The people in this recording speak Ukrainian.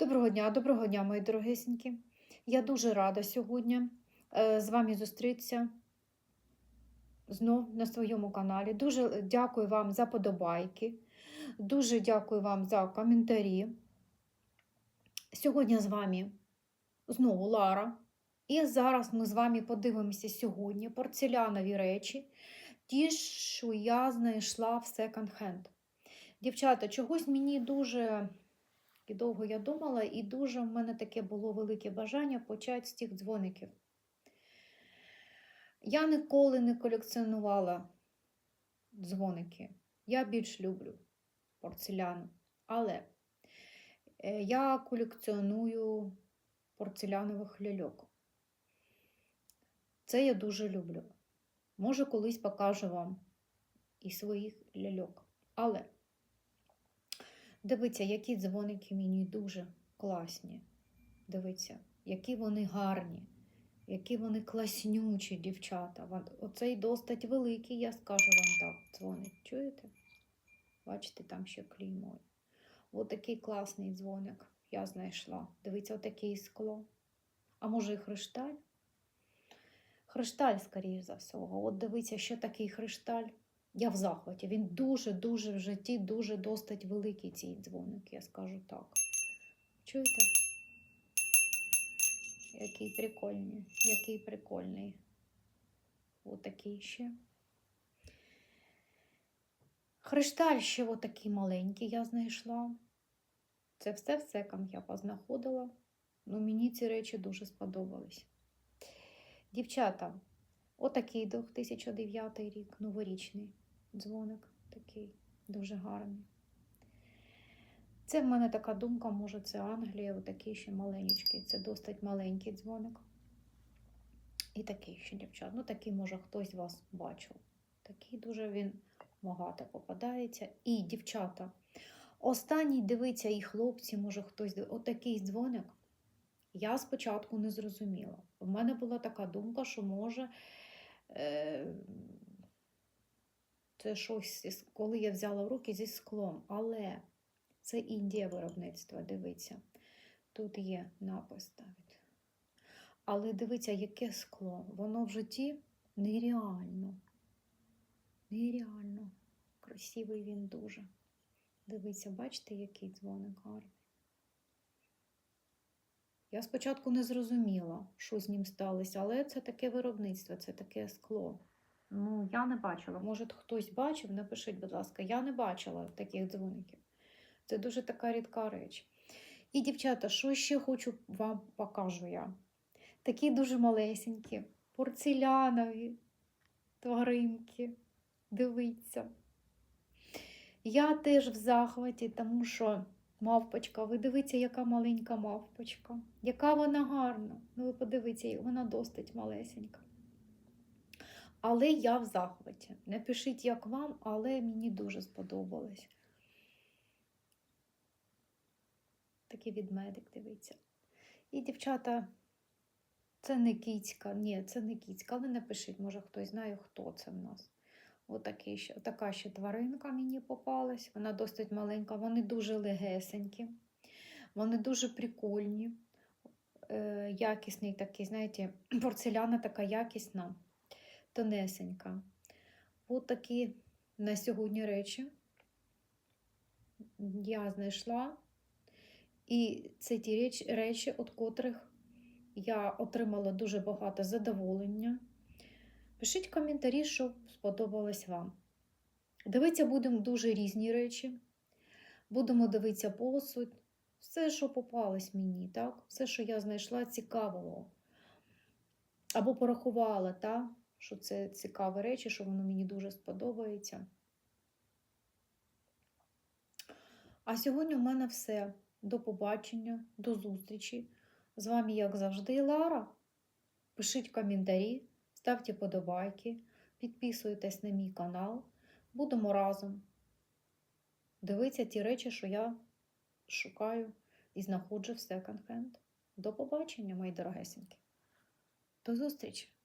Доброго дня, доброго дня, мої дорогесенькі. Я дуже рада сьогодні е, з вами зустрітися знов на своєму каналі. Дуже дякую вам за подобайки, дуже дякую вам за коментарі. Сьогодні з вами знову Лара. І зараз ми з вами подивимося сьогодні порцелянові речі, ті, що я знайшла в секонд-хенд. Дівчата, чогось мені дуже і довго я думала, і дуже в мене таке було велике бажання почати з тих дзвоників. Я ніколи не колекціонувала дзвоники. Я більш люблю порцеляну. Але е, я колекціоную порцелянових ляльок. Це я дуже люблю. Може, колись покажу вам і своїх ляльок. Але Дивіться, які дзвоники мені дуже класні. Дивіться, які вони гарні, які вони класнючі, дівчата. Оцей достать великий, я скажу вам так, дзвоник. Чуєте? Бачите, там ще клеймо. Ось такий класний дзвоник я знайшла. Дивіться, отакий скло. А може і хришталь? Хришталь, скоріш за всього. От дивіться, що такий хришталь. Я в захваті. Він дуже-дуже в житті, дуже достать великий цей дзвоник, я скажу так. Чуєте? Який прикольний, який прикольний. Отакий ще. Хришталь ще отакий маленький я знайшла. Це все в секонд я познаходила. Ну, мені ці речі дуже сподобались. Дівчата, отакий 2009 рік, новорічний дзвоник такий дуже гарний. Це в мене така думка, може, це Англія, отакий ще маленький. Це досить маленький дзвоник. І такий ще, дівчат. Ну, такий, може, хтось вас бачив. Такий дуже він багато попадається. І, дівчата, останній дивиться, і хлопці, може, хтось отакий дзвоник. Я спочатку не зрозуміла. У мене була така думка, що може. Е це щось, коли я взяла в руки зі склом. Але це Індія виробництва, дивіться. Тут є напис навіть. Але дивіться, яке скло. Воно в житті нереально. Нереально. Красивий він дуже. Дивіться, бачите, який дзвоник гарний. Я спочатку не зрозуміла, що з ним сталося, але це таке виробництво, це таке скло. Ну, я не бачила. Може, хтось бачив, напишіть, будь ласка, я не бачила таких дзвоників. Це дуже така рідка реч. І, дівчата, що ще хочу вам покажу я. Такі дуже малесенькі, порцелянові тваринки. Дивіться. Я теж в захваті, тому що мавпочка, ви дивіться, яка маленька мавпочка. Яка вона гарна. Ну, ви подивіться, вона досить малесенька. Але я в захваті. Не пишіть, як вам, але мені дуже сподобалось. Такий відмедик, дивіться. І, дівчата, це не кіцька. Ні, це не кіцька, але напишіть, може хтось знає, хто це в нас. Отакий ще, така ще тваринка мені попалась. Вона досить маленька, вони дуже легесенькі, вони дуже прикольні, е, якісний такий, знаєте, порцеляна така якісна тонесенька. Ось такі на сьогодні речі я знайшла. І це ті речі, від котрих я отримала дуже багато задоволення. Пишіть коментарі, що сподобалось вам. Дивитися будемо дуже різні речі. Будемо дивитися посуд, все, що попалось мені, так? все, що я знайшла цікавого. Або порахувала, так? Що це цікаві речі, що воно мені дуже сподобається. А сьогодні у мене все. До побачення, до зустрічі. З вами, як завжди, Лара. Пишіть коментарі, ставте подобайки, підписуйтесь на мій канал. Будемо разом дивитися ті речі, що я шукаю і знаходжу в секонд-хенд. До побачення, мої дорогесенькі. До зустрічі!